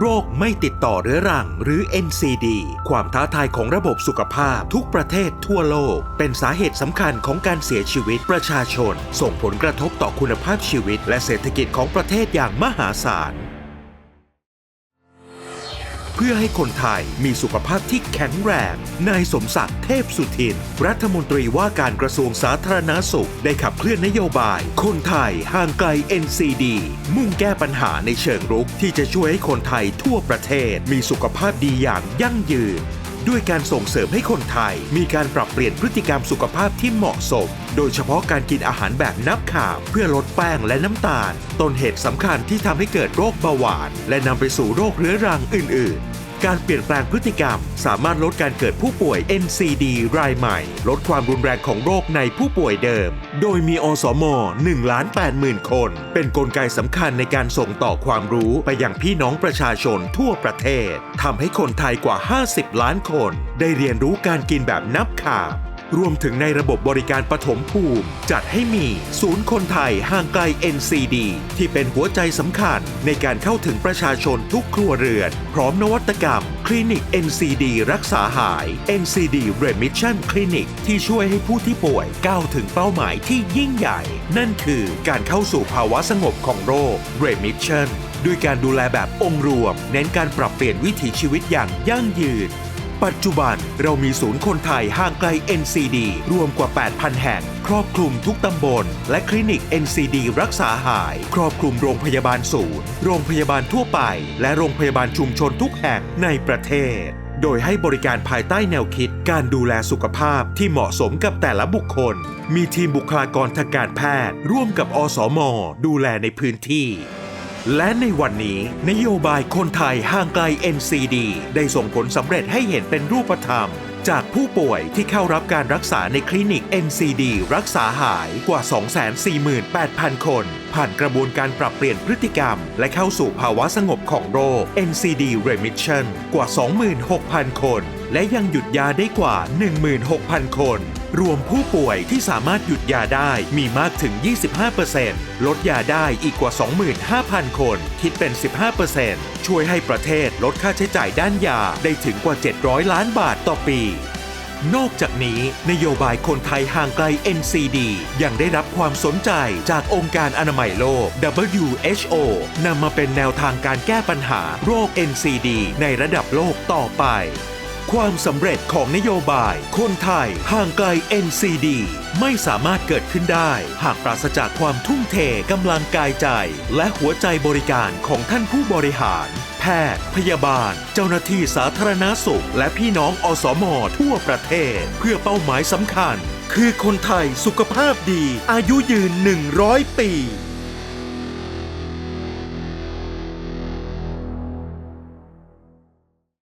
โรคไม่ติดต่อเรื้อรังหรือ NCD ความท้าทายของระบบสุขภาพทุกประเทศทั่วโลก เป็นสาเหตุสำคัญของการเสียชีวิตประชาชน ส่งผลกระทบต่อคุณภาพชีวิต และเศรษฐกิจของประเทศอย่างมหาศาล เพื่อให้คนไทยมีสุขภาพที่แข็งแรง นายสมศักดิ์เทพสุทิน รัฐมนตรีว่าการกระทรวงสาธารณาสุข ได้ขับเคลื่อนนโยบาย คนไทยห่างไกล NCD มุ่งแก้ปัญหาในเชิงรุกที่จะช่วยให้คนไทยทั่วประเทศมีสุขภาพดีอย่างยั่งยืน ด้วยการส่งเสริมให้คนไทย มีการปรับเปลี่ยนพฤติกรรมสุขภาพที่เหมาะสม โดยเฉพาะการกินอาหารแบบนับข่าวเพื่อลดแป้งและน้ำตาล ต้นเหตุสำคัญที่ทำให้เกิดโรคเบาหวาน และนำไปสู่โรคเรื้อรังอื่น ๆ การเปลี่ยนแปลงพฤติกรรม สามารถลดการเกิดผู้ป่วย NCD รายใหม่ ลดความรุนแรงของโรคในผู้ป่วยเดิม โดยมีอสม1ล้าน8หมื่นคน เป็นนกลไกสำคัญในการส่งต่อความรู้ไปยังพี่น้องประชาชนทั่วประเทศทำให้คนไทยกว่า 50 ล้านคน ได้เรียนรู้การกินแบบนับข่าว รวมถึงในระบบบริการปฐมภูมิ จัดให้มีศูนย์คนไทยห่างไกล NCD ที่เป็นหัวใจสำคัญในการเข้าถึงประชาชนทุกครัวเรือน พร้อมนวัตกรรม คลินิก NCD รักษาหาย NCD Remission Clinic ที่ช่วยให้ผู้ที่ป่วยก้าวถึงเป้าหมายที่ยิ่งใหญ่ นั่นคือการเข้าสู่ภาวะสงบของโรค Remission ด้วยการดูแลแบบองค์รวม เน้นการปรับเปลี่ยนวิถีชีวิตอย่างยั่งยืน ปัจจุบันเรามีศูนย์คนไทยห่างไกล NCD รวมกว่า 8,000 แห่ง ครอบคลุมทุกตำบล และคลินิก NCD รักษาหาย ครอบคลุมโรงพยาบาลศูนย์ โรงพยาบาลทั่วไป และโรงพยาบาลชุมชนทุกแห่งในประเทศ โดยให้บริการภายใต้แนวคิด การดูแลสุขภาพที่เหมาะสมกับแต่ละบุคคล มีทีมบุคลากรทางการแพทย์ ร่วมกับอสม ดูแลในพื้นที่ และในวันนี้นโยบายคนไทยห่างไกล NCD ได้ส่งผลสำเร็จให้เห็นเป็นรูปธรรม จากผู้ป่วยที่เข้ารับการรักษาในคลินิก NCD รักษาหายกว่า 248,000 คน ผ่านกระบวนการปรับเปลี่ยนพฤติกรรม และเข้าสู่ภาวะสงบของโรค NCD Remission กว่า 26,000 คน และยังหยุดยาได้กว่า 16,000 คน รวมผู้ป่วยที่สามารถหยุดยาได้มีมากถึง 25%ลดยาได้อีกกว่า 25,000 คน คิดเป็น 15%ช่วยให้ประเทศลดค่าใช้จ่ายด้านยาได้ถึงกว่า 700 ล้านบาทต่อปีนอกจากนี้ นโยบายคนไทยห่างไกล NCD ยังได้รับความสนใจจากองค์การอนามัยโลก WHO นำมาเป็นแนวทางการแก้ปัญหาโรค NCD ในระดับโลกต่อไป ความสำเร็จของนโยบาย คนไทยห่างไกล NCD ไม่สามารถเกิดขึ้นได้ หากปราศจากความทุ่มเทกำลังกายใจ และหัวใจบริการของท่านผู้บริหาร แพทย์ พยาบาล เจ้าหน้าที่สาธารณาสุข และพี่น้องอสมทั่วประเทศ เพื่อเป้าหมายสำคัญ คือคนไทยสุขภาพดี อายุยืน 100 ปี